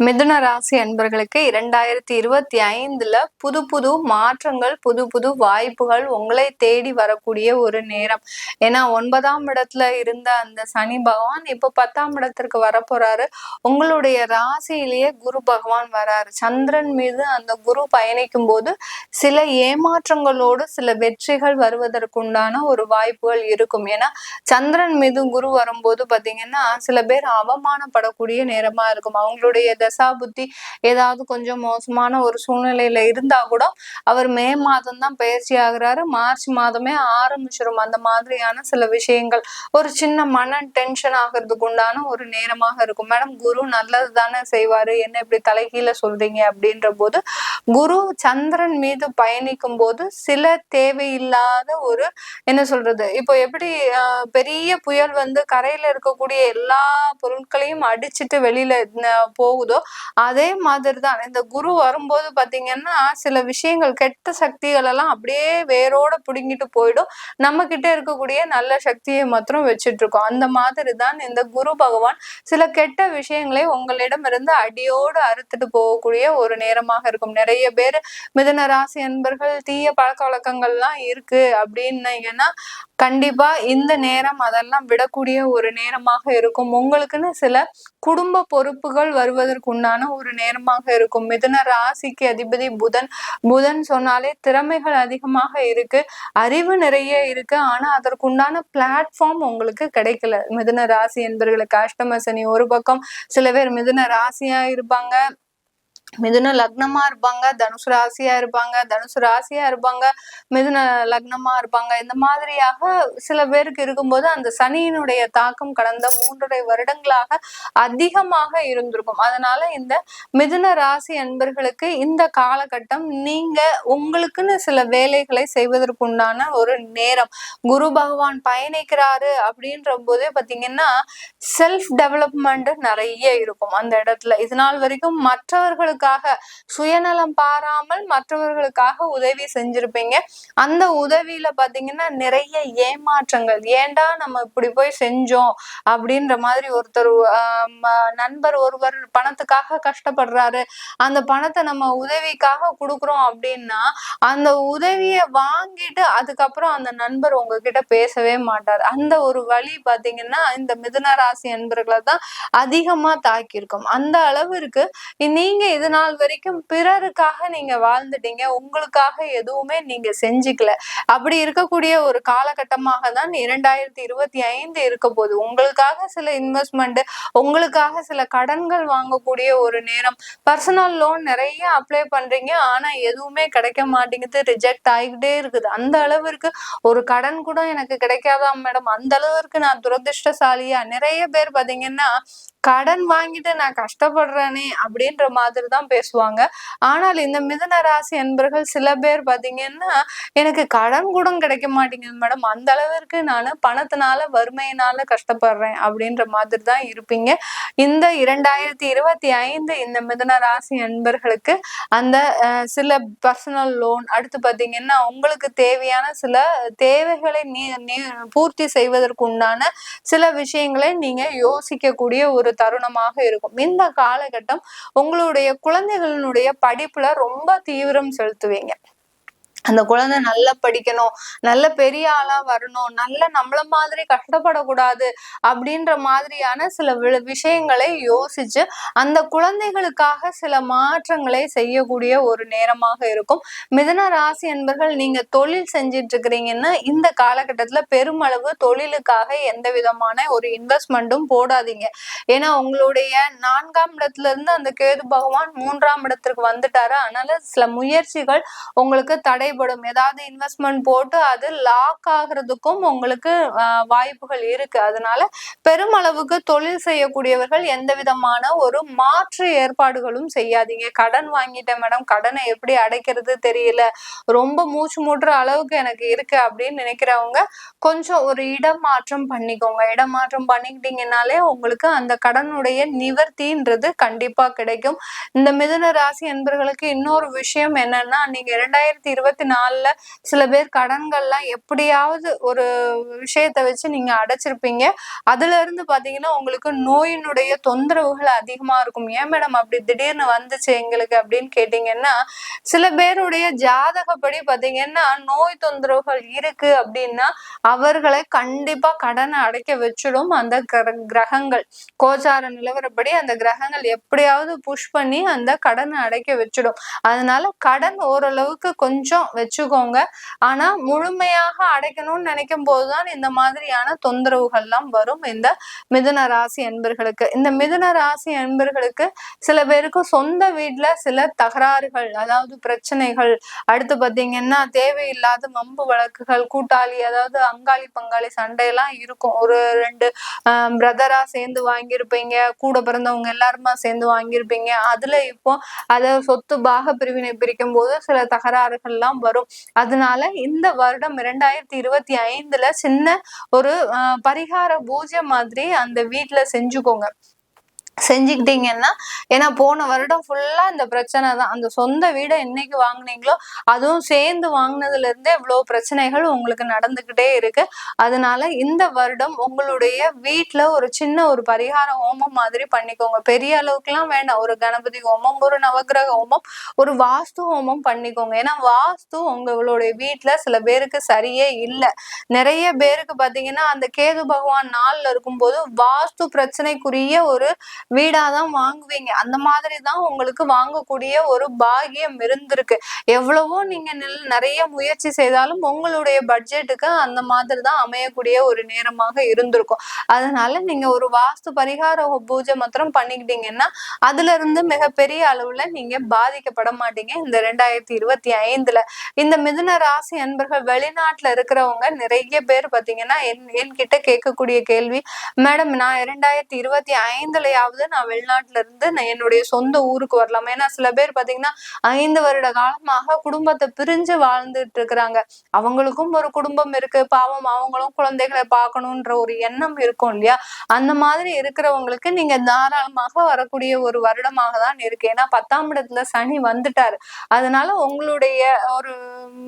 மிதுன ராசி அன்பர்களுக்கு இரண்டாயிரத்தி இருபத்தி ஐந்துல புது புது மாற்றங்கள் புது புது வாய்ப்புகள் உங்களை தேடி வரக்கூடிய ஒரு நேரம். ஏன்னா ஒன்பதாம் இடத்துல இருந்த அந்த சனி பகவான் இப்போ பத்தாம் இடத்திற்கு வரப்போறாரு. உங்களுடைய ராசியிலேயே குரு பகவான் வராரு. சந்திரன் மீது அந்த குரு பயணிக்கும் போது சில ஏமாற்றங்களோடு சில வெற்றிகள் வருவதற்குண்டான ஒரு வாய்ப்புகள் இருக்கும். ஏன்னா சந்திரன் மீது குரு வரும்போது பாத்தீங்கன்னா சில பேர் அவமானப்படக்கூடிய நேரமா இருக்கும். அவங்களுடைய தசா புத்தி ஏதாவது கொஞ்சம் மோசமான ஒரு சூழ்நிலையில இருந்தா கூட அவர் மே மாதம் தான் பயிற்சி ஆகுறாரு. மார்ச் மாதமே ஆரம்பிச்சிடும் அந்த மாதிரியான சில விஷயங்கள். ஒரு சின்ன மன டென்ஷன் ஆகிறதுக்கு உண்டான ஒரு நேரமாக இருக்கும். மேடம் குரு நல்லது தானே செய்வாரு? என்ன இப்படி தலைகீழ சொல்றீங்க? அப்படின்ற போது குரு சந்திரன் மீது பயணிக்கும் போது சில தேவையில்லாத ஒரு என்ன சொல்றது? இப்போ எப்படி பெரிய புயல் வந்து கரையில இருக்கக்கூடிய எல்லா பொருட்களையும் அடிச்சுட்டு வெளியில போகுதோ அதே மாதிரி தான் இந்த குரு வரும்போது பாத்தீங்கன்னா சில விஷயங்கள் கெட்ட சக்திகள் எல்லாம் அப்படியே வேரோட பிடுங்கிட்டு போயிடும். நம்ம கிட்ட இருக்கக்கூடிய நல்ல சக்தியை மாத்திரம் வச்சுட்டு இருக்கோம் அந்த மாதிரி தான் இந்த குரு பகவான் சில கெட்ட விஷயங்களை உங்களிடம் இருந்து அடியோடு அறுத்துட்டு போகக்கூடிய ஒரு நேரமாக இருக்கும். நிறைய பேர் மிதன ராசி அன்பர்கள் தீய பழக்க வழக்கங்கள்லாம் இருக்கு அப்படின்னீங்கன்னா கண்டிப்பா இந்த நேரம் அதெல்லாம் விடக்கூடிய ஒரு நேரமாக இருக்கும். உங்களுக்குன்னு சில குடும்ப பொறுப்புகள் வருவதற்கு உண்டான ஒரு நேரமாக இருக்கும். மிதுன ராசிக்கு அதிபதி புதன். புதன் சொன்னாலே திறமைகள் அதிகமாக இருக்கு. அறிவு நிறைய இருக்கு. ஆனா அதற்குண்டான பிளாட்ஃபார்ம் உங்களுக்கு கிடைக்கல. மிதுன ராசி என்பர்களுக்கு அஷ்டம சனி ஒரு பக்கம். சில பேர் மிதுன ராசியா இருப்பாங்க. மிதுன லக்னமா இருப்பாங்க தனுசு ராசியா இருப்பாங்க தனுசு ராசியா இருப்பாங்க மிதுன லக்னமா இருப்பாங்க. இந்த மாதிரியாக சில பேருக்கு இருக்கும்போது அந்த சனியினுடைய தாக்கம் கடந்த மூன்றரை வருடங்களாக அதிகமாக இருந்திருக்கும். அதனால இந்த மிதுன ராசி அன்பர்களுக்கு இந்த காலகட்டம் நீங்க உங்களுக்குன்னு சில வேலைகளை செய்வதற்குண்டான ஒரு நேரம். குரு பகவான் பயணிக்கிறாரு அப்படின்ற போதே பாத்தீங்கன்னா செல்ஃப் டெவலப்மெண்ட் நிறைய இருக்கும் அந்த இடத்துல. இது நாள் வரைக்கும் மற்றவர்களுக்கு மற்றவர்களுக்காக சுயநலம் பாராமல் மற்றவர்களுக்காக உதவி செஞ்சிருப்பீங்க. அந்த உதவியில பாத்தீங்கன்னா நிறைய ஏமாற்றங்கள். ஏண்டா நம்ம இப்படி போய் செஞ்சோம்? அப்படின்ற மாதிரி ஒருத்தர் நண்பர் ஒருவர் பணத்துக்காக கஷ்டப்படுறாரு. அந்த பணத்தை நம்ம உதவிக்காக கொடுக்குறோம் அப்படின்னா அந்த உதவியை வாங்கிட்டு அதுக்கப்புறம் அந்த நண்பர் உங்ககிட்ட பேசவே மாட்டார். அந்த ஒரு வழி பாத்தீங்கன்னா இந்த மிதுன ராசி நண்பர்களை தான் அதிகமா தாக்கியிருக்கும். அந்த அளவிற்கு நீங்க இது நாள் வரைக்கும் பிறருக்காக நீங்க வாழ்ந்துட்டீங்க. உங்களுக்காக எதுவுமே நீங்க செஞ்சுக்கல. அப்படி இருக்கக்கூடிய ஒரு காலகட்டமாக தான் இரண்டாயிரத்தி இருபத்தி ஐந்து இருக்க போகுது உங்களுக்காக சில இன்வெஸ்ட்மெண்ட் உங்களுக்காக சில கடன்கள் வாங்கக்கூடிய ஒரு நேரம். பர்சனல் லோன் நிறைய அப்ளை பண்றீங்க. ஆனா எதுவுமே கிடைக்க மாட்டேங்குது. ரிஜெக்ட் ஆகிக்கிட்டே இருக்குது. அந்த அளவிற்கு ஒரு கடன் கூட எனக்கு கிடைக்காதா மேடம். அந்த அளவிற்கு நான் துரதிருஷ்டசாலியா நிறைய பேர் பாத்தீங்கன்னா கடன் வாங்கிட்டு நான் கஷ்டப்படுறேனே அப்படின்ற மாதிரி தான் பேசுவாங்க. ஆனால் இந்த மிதன ராசி என்பர்கள் சில பேர் பார்த்தீங்கன்னா எனக்கு கடன் கூட கிடைக்க மாட்டேங்குது மேடம். அந்த அளவிற்கு நான் பணத்தினால வறுமையினால கஷ்டப்படுறேன் அப்படின்ற மாதிரி தான் இருப்பீங்க. இந்த இரண்டாயிரத்தி இருபத்தி ஐந்து இந்த மிதன ராசி அன்பர்களுக்கு அந்த சில பர்சனல் லோன் அடுத்து பார்த்தீங்கன்னா உங்களுக்கு தேவையான சில தேவைகளை நீ பூர்த்தி செய்வதற்கு உண்டான சில விஷயங்களை நீங்க யோசிக்கக்கூடிய ஒரு தருணமாக இருக்கும். இந்த காலகட்டம் உங்களுடைய குழந்தைகளினுடைய படிப்புல ரொம்ப தீவிரம் செலுத்துவீங்க. அந்த குழந்தை நல்லா படிக்கணும் நல்ல பெரிய ஆளா வரணும் நல்ல நம்மள மாதிரி கஷ்டப்படக்கூடாது அப்படின்ற மாதிரியான சில விஷயங்களை யோசிச்சு அந்த குழந்தைகளுக்காக சில மாற்றங்களை செய்யக்கூடிய ஒரு நேரமாக இருக்கும். மிதன ராசி என்பர்கள் நீங்க தொழில் செஞ்சிட்டு இருக்கிறீங்கன்னா இந்த காலகட்டத்துல பெருமளவு தொழிலுக்காக எந்த விதமான ஒரு இன்வெஸ்ட்மெண்ட்டும் போடாதீங்க. ஏன்னா உங்களுடைய நான்காம் இடத்துல இருந்து அந்த கேது பகவான் மூன்றாம் இடத்திற்கு வந்துட்டாரு. அதனால சில முயற்சிகள் உங்களுக்கு தடை தடைபடும் ஏதாவது இன்வெஸ்ட்மெண்ட் போட்டு அது லாக் ஆகுறதுக்கும் உங்களுக்கு வாய்ப்புகள் இருக்கு. அதனால பெருமளவுக்கு தொழில் செய்யக்கூடியவர்கள் எந்த விதமான ஒரு மாற்று ஏற்பாடுகளும் செய்யாதீங்க. கடன் வாங்கிட்டேன் மேடம். கடனை எப்படி அடைக்கிறது தெரியல. ரொம்ப மூச்சு மூட்டுற அளவுக்கு எனக்கு இருக்கு அப்படின்னு நினைக்கிறவங்க கொஞ்சம் ஒரு இடம் மாற்றம் பண்ணிக்கோங்க. இடம் மாற்றம் பண்ணிக்கிட்டீங்கனாலே உங்களுக்கு அந்த கடனுடைய நிவர்த்தின்றது கண்டிப்பா கிடைக்கும். இந்த மிதுன ராசி என்பர்களுக்கு இன்னொரு விஷயம் என்னன்னா நீங்க இரண்டாயிரத்தி இருபத்தி ரெண்டாயிரத்தி நாலுல சில பேர் கடன்கள்லாம் எப்படியாவது ஒரு விஷயத்த வச்சு நீங்க அடைச்சிருப்பீங்க. அதுல இருந்து பாத்தீங்கன்னா உங்களுக்கு நோயினுடைய தொந்தரவுகள் அதிகமா இருக்கும். ஏன் மேடம் அப்படி திடீர்னு வந்துச்சு எங்களுக்கு அப்படின்னு கேட்டீங்கன்னா சில பேருடைய ஜாதகப்படி பாத்தீங்கன்னா நோய் தொந்தரவுகள் இருக்கு அப்படின்னா அவர்களை கண்டிப்பா கடனை அடைக்க வச்சிடும் அந்த கிரகங்கள். கோச்சார நிலவரப்படி அந்த கிரகங்கள் எப்படியாவது புஷ் பண்ணி அந்த கடனை அடைக்க வச்சிடும். அதனால கடன் ஓரளவுக்கு கொஞ்சம் வச்சுக்கோங்க. ஆனா முழுமையாக அடைக்கணும்னு நினைக்கும் போதுதான் இந்த மாதிரியான தொந்தரவுகள்லாம் வரும் இந்த மிதுன ராசி என்பர்களுக்கு இந்த மிதுன ராசி என்பர்களுக்கு சில பேருக்கு சொந்த வீட்டுல சில தகராறுகள் அதாவது பிரச்சனைகள். அடுத்து பாத்தீங்கன்னா தேவையில்லாத மம்பு வழக்குகள் கூட்டாளி அதாவது அங்காளி பங்காளி சண்டையெல்லாம் இருக்கும். ஒரு ரெண்டு பிரதரா சேர்ந்து வாங்கியிருப்பீங்க கூட பிறந்தவங்க எல்லாருமா சேர்ந்து வாங்கியிருப்பீங்க. அதுல இப்போ அதை சொத்து பாக பிரிவினை பிரிக்கும் போது சில தகராறுகள்லாம் வரும். அதனால இந்த வருடம் இரண்டாயிரத்தி இருபத்தி ஐந்துல சின்ன ஒரு பரிகார பூஜை மாதிரி அந்த வீட்டுல செஞ்சுக்கோங்க. செஞ்சுக்கிட்டீங்கன்னா ஏன்னா போன வருடம் ஃபுல்லா இந்த பிரச்சனை தான். அந்த சொந்த வீடை என்னைக்கு வாங்கினீங்களோ அதுவும் சேர்ந்து வாங்கினதுல இருந்தே இவ்வளவு பிரச்சனைகள் உங்களுக்கு நடந்துகிட்டே இருக்கு. அதனால இந்த வருடம் உங்களுடைய வீட்டுல ஒரு சின்ன ஒரு பரிகார ஹோமம் மாதிரி பண்ணிக்கோங்க. பெரிய அளவுக்குலாம் வேண்டாம். ஒரு கணபதி ஹோமம் ஒரு நவகிரக ஹோமம் ஒரு வாஸ்து ஹோமம் பண்ணிக்கோங்க. ஏன்னா வாஸ்து உங்களுடைய வீட்டுல சில பேருக்கு சரியே இல்லை. நிறைய பேருக்கு பாத்தீங்கன்னா அந்த கேது பகவான் நாள்ல இருக்கும்போது வாஸ்து பிரச்சனைக்குரிய ஒரு வீடாதான் வாங்குவீங்க. அந்த மாதிரி தான் உங்களுக்கு வாங்கக்கூடிய ஒரு பாகியம் இருந்திருக்கு. எவ்வளவோ நீங்க நிறைய முயற்சி செய்தாலும் உங்களுடைய பட்ஜெட்டுக்கு அந்த மாதிரி தான் அமையக்கூடிய ஒரு நேரமாக இருந்திருக்கும். அதனால நீங்க ஒரு வாஸ்து பரிகார பூஜை மாத்திரம் பண்ணிக்கிட்டீங்கன்னா அதுல இருந்து மிகப்பெரிய அளவுல நீங்க பாதிக்கப்பட மாட்டீங்க. இந்த ரெண்டாயிரத்தி இருபத்தி ஐந்துல. இந்த மிதுன ராசி அன்பர்கள் வெளிநாட்டுல இருக்கிறவங்க நிறைய பேர் பாத்தீங்கன்னா என் என்கிட்ட கேட்கக்கூடிய கேள்வி மேடம் நான் இரண்டாயிரத்தி இருபத்தி ஐந்துலயாவது வந்து நான் வெளிநாட்டுல இருந்து நான் என்னுடைய சொந்த ஊருக்கு வரலாம்? ஏன்னா சில பேர் பாத்தீங்கன்னா ஐந்து வருட காலமாக குடும்பத்தை பிரிஞ்சு வாழ்ந்துட்டு இருக்கிறாங்க. அவங்களுக்கும் ஒரு குடும்பம் இருக்கு. பாவம் அவங்களும் குழந்தைகளை பார்க்கணுன்ற ஒரு எண்ணம் இருக்கும் இல்லையா? அந்த மாதிரி இருக்கிறவங்களுக்கு நீங்க தாராளமாக வரக்கூடிய ஒரு வருடமாக தான் இருக்கு. ஏன்னா பத்தாம் இடத்துல சனி வந்துட்டாரு. அதனால உங்களுடைய ஒரு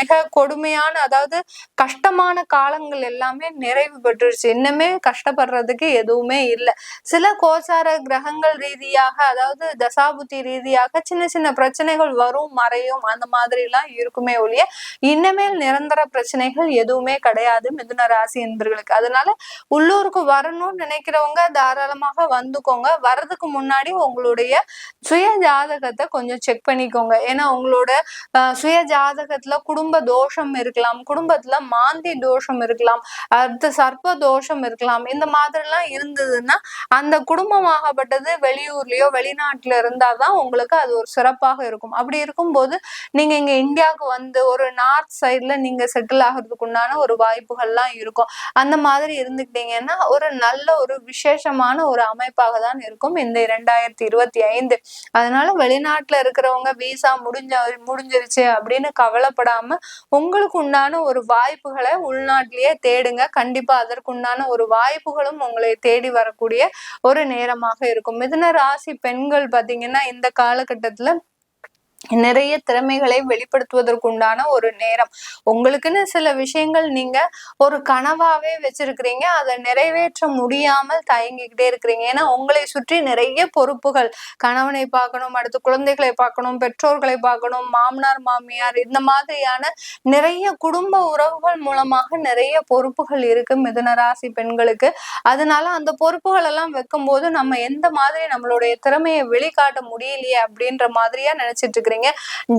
மிக கொடுமையான அதாவது கஷ்டமான காலங்கள் எல்லாமே நிறைவு பெற்றுருச்சு. இன்னுமே கஷ்டப்படுறதுக்கு எதுவுமே இல்லை. சில கோச்சார கிரகங்கள் ரீதியாக அதாவது தசாபுத்தி ரீதியாக சின்ன சின்ன பிரச்சனைகள் வரும் மறையும் அந்த மாதிரி எல்லாம் இருக்குமே ஒழிய இனிமேல் நிரந்தர பிரச்சனைகள் எதுவுமே கிடையாது மிதுன ராசி என்பர்களுக்கு. அதனால உள்ளூருக்கு வரணும்னு நினைக்கிறவங்க தாராளமாக வந்துக்கோங்க. வர்றதுக்கு முன்னாடி உங்களுடைய சுய ஜாதகத்தை கொஞ்சம் செக் பண்ணிக்கோங்க. ஏன்னா உங்களோட சுய ஜாதகத்துல குடும்ப தோஷம் இருக்கலாம் குடும்பத்துல மாந்தி தோஷம் இருக்கலாம் அடுத்து சர்ப்ப தோஷம் இருக்கலாம் இந்த மாதிரி எல்லாம் இருந்ததுன்னா அந்த குடும்பமாக சம்பந்தப்பட்டது வெளியூர்லயோ வெளிநாட்டுல இருந்தாதான் உங்களுக்கு அது ஒரு சிறப்பாக இருக்கும். அப்படி இருக்கும்போது நீங்க இங்க இந்தியாவுக்கு வந்து ஒரு நார்த் சைட்ல நீங்க செட்டில் ஆகிறதுக்கு உண்டான ஒரு வாய்ப்புகள்லாம் இருக்கும். அந்த மாதிரி இருந்துக்கிட்டீங்கன்னா ஒரு நல்ல ஒரு விசேஷமான ஒரு அமைப்பாக தான் இருக்கும் இந்த இரண்டாயிரத்தி இருபத்தி ஐந்து. அதனால வெளிநாட்டுல இருக்கிறவங்க விசா முடிஞ்ச முடிஞ்சிருச்சு அப்படின்னு கவலைப்படாம உங்களுக்கு உண்டான ஒரு வாய்ப்புகளை உள்நாட்டிலேயே தேடுங்க. கண்டிப்பா அதற்குண்டான ஒரு வாய்ப்புகளும் உங்களை தேடி வரக்கூடிய ஒரு நேரமாக இருக்கும். இருக்கும் மிதுன ராசி பெண்கள் பாத்தீங்கன்னா இந்த காலகட்டத்துல நிறைய திறமைகளை வெளிப்படுத்துவதற்குண்டான ஒரு நேரம். உங்களுக்குன்னு சில விஷயங்கள் நீங்க ஒரு கனவாவே வச்சிருக்கிறீங்க. அதை நிறைவேற்ற முடியாமல் தயங்கிக்கிட்டே இருக்கிறீங்க. ஏன்னா உங்களை சுற்றி நிறைய பொறுப்புகள். கணவனை பார்க்கணும் அடுத்து குழந்தைகளை பார்க்கணும் பெற்றோர்களை பார்க்கணும் மாமனார் மாமியார் இந்த மாதிரியான நிறைய குடும்ப உறவுகள் மூலமாக நிறைய பொறுப்புகள் இருக்கு மிதுன ராசி பெண்களுக்கு. அதனால அந்த பொறுப்புகள் எல்லாம் வைக்கும் போது நம்ம எந்த மாதிரி நம்மளுடைய திறமையை வெளிக்காட்ட முடியலையே அப்படின்ற மாதிரியா நினைச்சிட்டு இருக்கிறீங்க.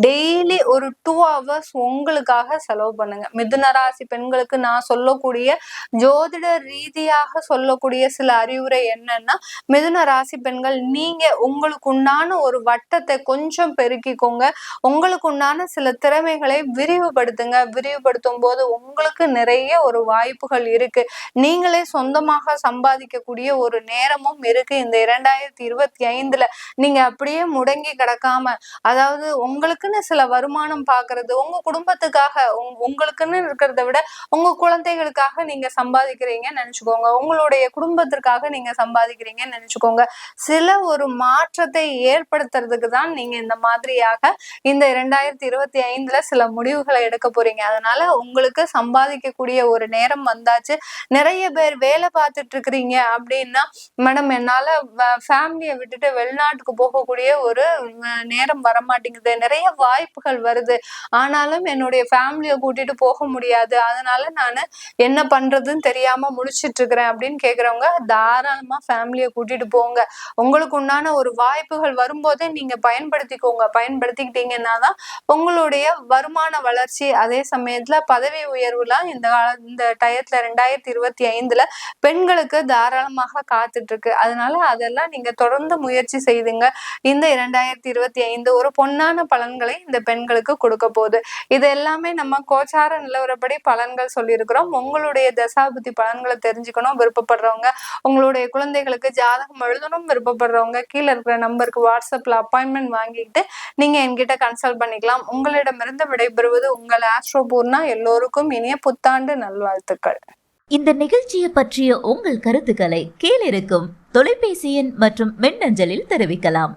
டெய்லி ஒரு டூ ஹவர்ஸ் உங்களுக்காக செலவு பண்ணுங்க. மிதுன ராசி பெண்களுக்கு நான் சொல்லக்கூடிய ஜோதிட ரீதியாக சொல்லக்கூடிய சில அறிவுரை என்னன்னா மிதுன ராசி பெண்கள் நீங்க உங்களுக்கு உண்டான ஒரு வட்டத்தை கொஞ்சம் பெருக்கிக்கோங்க. உங்களுக்கு உண்டான சில திறமைகளை விரிவுபடுத்துங்க. விரிவுபடுத்தும் போது உங்களுக்கு நிறைய ஒரு வாய்ப்புகள் இருக்கு. நீங்களே சொந்தமாக சம்பாதிக்கக்கூடிய ஒரு நேரமும் இருக்கு. இந்த இரண்டாயிரத்தி இருபத்தி ஐந்துல நீங்க அப்படியே முடங்கி கிடக்காம அதாவது அதாவது உங்களுக்குன்னு சில வருமானம் பாக்குறது உங்க குடும்பத்துக்காக உங்களுக்குன்னு இருக்கிறத விட உங்க குழந்தைகளுக்காக நீங்க சம்பாதிக்கிறீங்கன்னு நினைச்சுக்கோங்க. உங்களுடைய குடும்பத்திற்காக நீங்க சம்பாதிக்கிறீங்கன்னு நினைச்சுக்கோங்க. சில ஒரு மாற்றத்தை ஏற்படுத்துறதுக்கு தான் நீங்க இந்த மாதிரியாக இந்த இரண்டாயிரத்தி இருபத்தி ஐந்துல சில முடிவுகளை எடுக்க போறீங்க. அதனால உங்களுக்கு சம்பாதிக்கக்கூடிய ஒரு நேரம் வந்தாச்சு. நிறைய பேர் வேலை பார்த்துட்டு இருக்கிறீங்க அப்படின்னா மேடம் என்னால ஃபேமிலியை விட்டுட்டு வெளிநாட்டுக்கு போகக்கூடிய ஒரு நேரம் வர மாட்டேங்குது. நிறைய வாய்ப்புகள் வருது. ஆனாலும் என்னுடைய ஃபேமிலியை கூட்டிட்டு போக முடியாது. அதனால நான் என்ன பண்றதுன்னு தெரியாம முடிச்சிட்டு இருக்கிறேன் அப்படின்னு கேக்குறவங்க தாராளமா ஃபேமிலியை கூட்டிட்டு போங்க. உங்களுக்கு உண்டான ஒரு வாய்ப்புகள் வரும்போதே நீங்க பயன்படுத்திக்கோங்க. பயன்படுத்திக்கிட்டீங்கன்னா தான் உங்களுடைய வருமான வளர்ச்சி. அதே சமயத்துல பதவி உயர்வுலாம் இந்த கால இந்த டயத்துல ரெண்டாயிரத்தி இருபத்தி ஐந்துல பெண்களுக்கு தாராளமாக காத்துட்டு இருக்கு அதனால அதெல்லாம் நீங்க தொடர்ந்து முயற்சி செய்துங்க. இந்த இரண்டாயிரத்தி இருபத்தி ஐந்து ஒரு பொண்ணு பொன்னான பலன்களை இந்த பெண்களுக்கு கொடுக்க போகுது? இது எல்லாமே நம்ம கோச்சார நிலவரப்படி பலன்கள் சொல்லியிருக்கிறோம். உங்களுடைய தசாபுத்தி பலன்களை தெரிஞ்சுக்கணும் விருப்பப்படுறவங்க உங்களுடைய குழந்தைகளுக்கு ஜாதகம் எழுதணும் விருப்பப்படுறவங்க கீழே இருக்கிற நம்பருக்கு வாட்ஸ்அப்ல அப்பாயின்மெண்ட் வாங்கிட்டு நீங்க என்கிட்ட கன்சல்ட் பண்ணிக்கலாம். உங்களிடமிருந்து விடைபெறுவது உங்கள் ஆஸ்ட்ரோ பூர்ணா எல்லோருக்கும் இனிய புத்தாண்டு நல்வாழ்த்துக்கள். இந்த நிகழ்ச்சியை பற்றிய உங்கள் கருத்துக்களை கீழிருக்கும் தொலைபேசி எண் மற்றும் மின்னஞ்சலில் தெரிவிக்கலாம்.